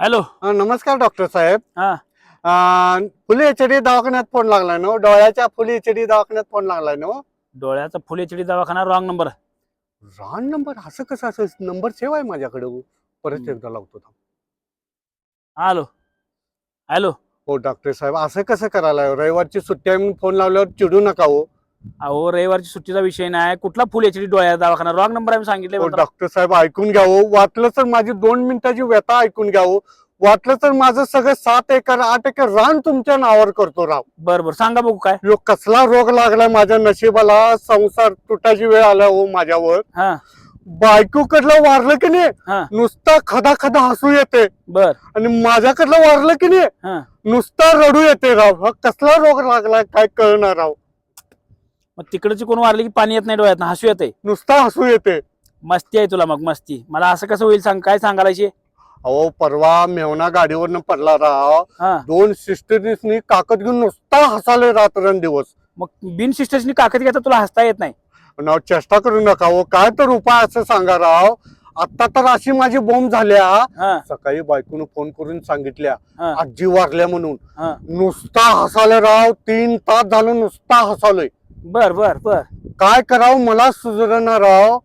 Hello नमस्कार doctor साहेब हा अ, फुले एच डी दवाखान्यात फोन लागलाय ना हो? डोळ्याच्या फुले एच डी दवाखान्यात फोन लागलाय ना हो? डोळ्याचा फुल एच डी दवाखाना रॉंग नंबर रॉंग नंबर असं कसं असं नंबर सेव आहे माझ्याकडे हो. परत हम्म. एकदा लावतो थांब. हॅलो हॅलो हो डॉक्टर साहेब असं कसं करायला रविवारची सुट्टी आहे म्हणून फोन लावल्यावर चिडू नका हो अहो रविवारची सुट्टीचा विषय नाही. कुठला फुल एच डी डोळ्याचा दवाखाना? रॉंग नंबर आहे सांगितले हो डॉक्टर साहेब ऐकून घ्या हो. वाटलं तर माझी दोन मिनिटाची व्यथा ऐकून घ्या हो. वाटलं तर माझं सगळं सात एकर आठ एकर रान तुमच्या नावावर करतो राव. बर बर. सांगा बघू काय. ह्यो कसला रोग लागलाय माझ्या नशिबाला? संसार तुटाची वेळ आला हो माझ्यावर. हा. बायकोकडलं वारलं की नाही हा. नुसता खदा खदा हसू येते. बर. आणि माझ्याकडलं वारलं की नाही हा. नुसता रडू येते राव. हा कसला रोग लागलाय काय कळणार राव. मग तिकडची कोण वारली की पाणी येत नाही डोळ्यात हसू येते नुसता हसू येते. मस्ती आहे तुला मग मस्ती. मला असं कसं होईल सांग काय सांगायची अहो परवा मेवना गाडीवरनं पडला राव. हा. दोन सिस्टरीसनी काकत घेऊन नुसता हसाले रात्रंदिवस. मग बिन सिस्टर्सनी काकत घेता तुला हसता येत नाही? नाव चेष्टा करू नका हो. काय तर उपाय असं सांगा राव. आता तर अशी माझी बोंब झाल्या. हा. सकाळी बायकोनं फोन करून सांगितल्या. हा. आजी वारल्या म्हणून. हा. नुसता हसाले राव. तीन तास झालं नुसता हसालोय. बर बर बर. काय करावं मला सुधारणार राव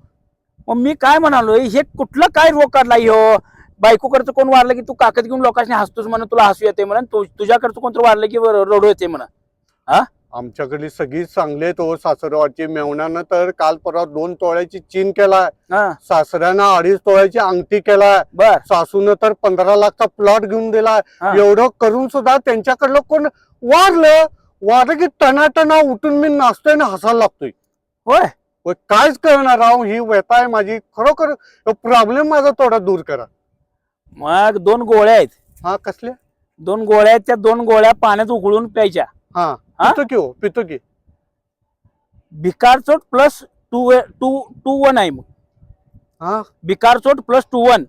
मग मी काय म्हणालोय हे कुठलं काय रोग काढला ह्यो बायकोकडचं कोण वारलं की तू काकत घेऊन लोकांनी हसतोस म्हणून तुला हसू येते म्हणून? तु- तुझ्याकडचं कोणतं वारलं की रडू येते म्हणून? आमच्याकडे सगळी चांगले तो सासरवाची मेवण्यानं तर काल परवा दोन तोळ्याची चीन केलाय. हा. सासऱ्यानं अडीच तोळ्याची अंगठी केलाय. बर. सासूनं तर पंधरा लाखचा प्लॉट घेऊन दिलाय. हा. एवढं करून सुद्धा त्यांच्याकडलं कोण वारलं? वारलं की टनाटना उठून मी नाचतोय ना हसायला लागतोय. होय? व कायच करणार राव ही व्यथा आहे माझी. खरोखर प्रॉब्लेम माझा थोडा दूर करा. मग दोन गोळ्या आहेत. हा कसले दोन गोळ्या आहेत त्या दोन गोळ्या पाण्यात उकळून प्यायच्या. हा हा? पितो की हो पितो की. भिकारचोट plus two two two one आहे मग. हा? भिकारचोट प्लस टू वन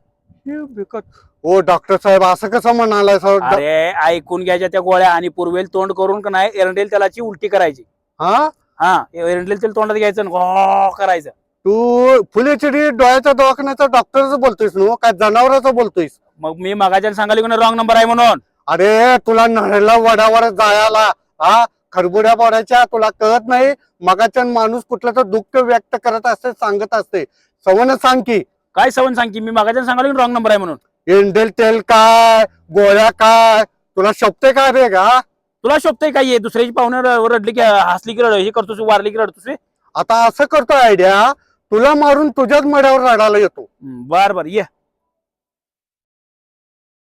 हे बिकट हो डॉक्टर साहेब असं कसं म्हणालाय सर अरे ऐकून घ्यायच्या त्या गोळ्या आणि पूर्वेल तोंड करून का नाही एरंडेल तेलाची उलटी करायची. हा? हा एरंडेल तेल तोंडात घ्यायचं आणि गॉ करायचं. तू फुलेचिडी डोळ्याच्या दवाखान्याचा डॉक्टरच बोलतोयस ना? काय जनावराचं बोलतोयस? मग मी मागाच्या सांगायला रॉंग नंबर आहे म्हणून. अरे तुला नळेला वडावर जायला हा? खरबुड्या बोराच्या तुला कळत नाही? मगाच्या माणूस कुठलं तर दुःख व्यक्त करत असते सांगत असते. सवन सांग की काय सवन सांग की मी मागाच्या सांगायला रॉंग नंबर आहे म्हणून. एंडेल तेल काय गोळ्या काय तुला शोभते काय रे का तुला शोभतंय काय हे? दुसऱ्याची पाहुणे रडली की हसली की रड हे करतोस वारली की रडतोस? आता असं करतो आयडिया तुला मारून तुझ्याच मड्यावर रडायला येतो. बर बर ये.